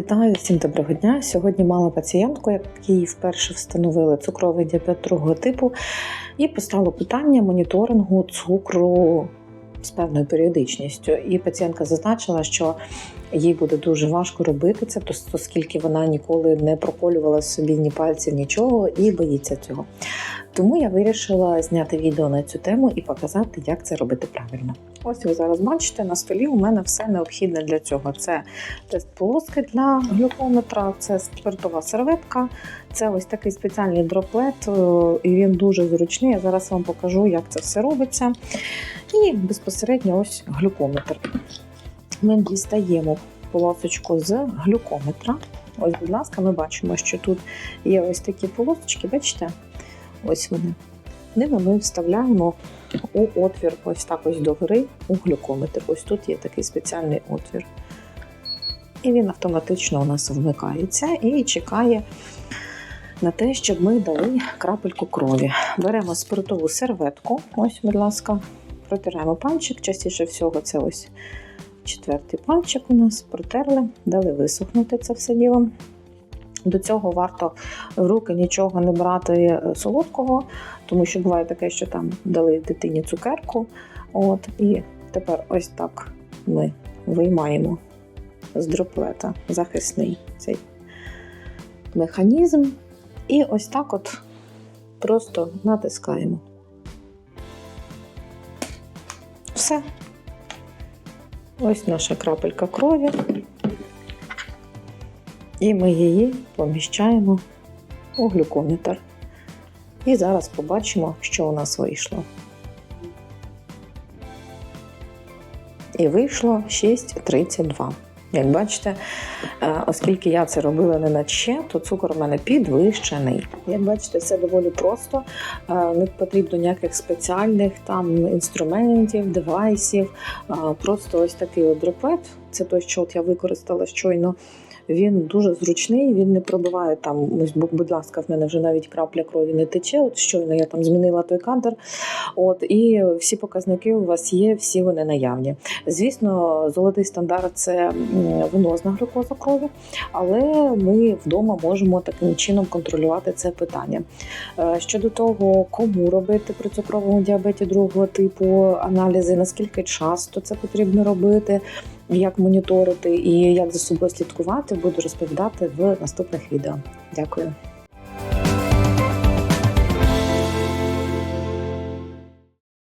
Вітаю всім доброго дня. Сьогодні мала пацієнтку, якій вперше встановили цукровий діабет другого типу, і постало питання моніторингу цукру з певною періодичністю. І пацієнтка зазначила, що їй буде дуже важко робити це, оскільки вона ніколи не проколювала собі ні пальців, нічого і боїться цього. Тому я вирішила зняти відео на цю тему і показати, як це робити правильно. Ось ви зараз бачите, на столі у мене все необхідне для цього. Це тест полоски для глюкометра, це спиртова серветка, це ось такий спеціальний дроплет, е, і він дуже зручний. Я зараз вам покажу, як це все робиться. І безпосередньо ось глюкометр. Ми дістаємо полосочку з глюкометра. Ось, будь ласка, ми бачимо, що тут є ось такі полосочки, бачите? Ось вони. Ними ми вставляємо у отвір, ось так ось догори у глюкометр. Ось тут є такий спеціальний отвір. І він автоматично у нас вмикається і чекає на те, щоб ми дали крапельку крові. Беремо спиртову серветку, ось, будь ласка, протираємо пальчик. Частіше всього, це ось четвертий пальчик у нас протерли, дали висохнути це все діло. До цього варто в руки нічого не брати е, солодкого, тому що буває таке, що там дали дитині цукерку. От, і тепер ось так ми виймаємо з дроплета захисний цей механізм. І ось так от просто натискаємо. Все. Ось наша крапелька крові. І ми її поміщаємо у глюкометр. І зараз побачимо, що у нас вийшло. І вийшло 6,32. Як бачите, е, оскільки я це робила не на ще, то цукор у мене підвищений. Як бачите, все доволі просто. Е, Не потрібно ніяких спеціальних там інструментів, девайсів. Е, Просто ось такий от дропет. Це той, що от я використала щойно. Він дуже зручний, він не пробиває там. Будь ласка, в мене вже навіть крапля крові не тече. От щойно я там змінила той кадр. От і всі показники у вас є, всі вони наявні. Звісно, золотий стандарт це венозна глюкоза крові, але ми вдома можемо таким чином контролювати це питання. Е, Щодо того, кому робити при цукровому діабеті другого типу аналізи, наскільки часто це потрібно робити, як моніторити і як за собою слідкувати, буду розповідати в наступних відео. Дякую.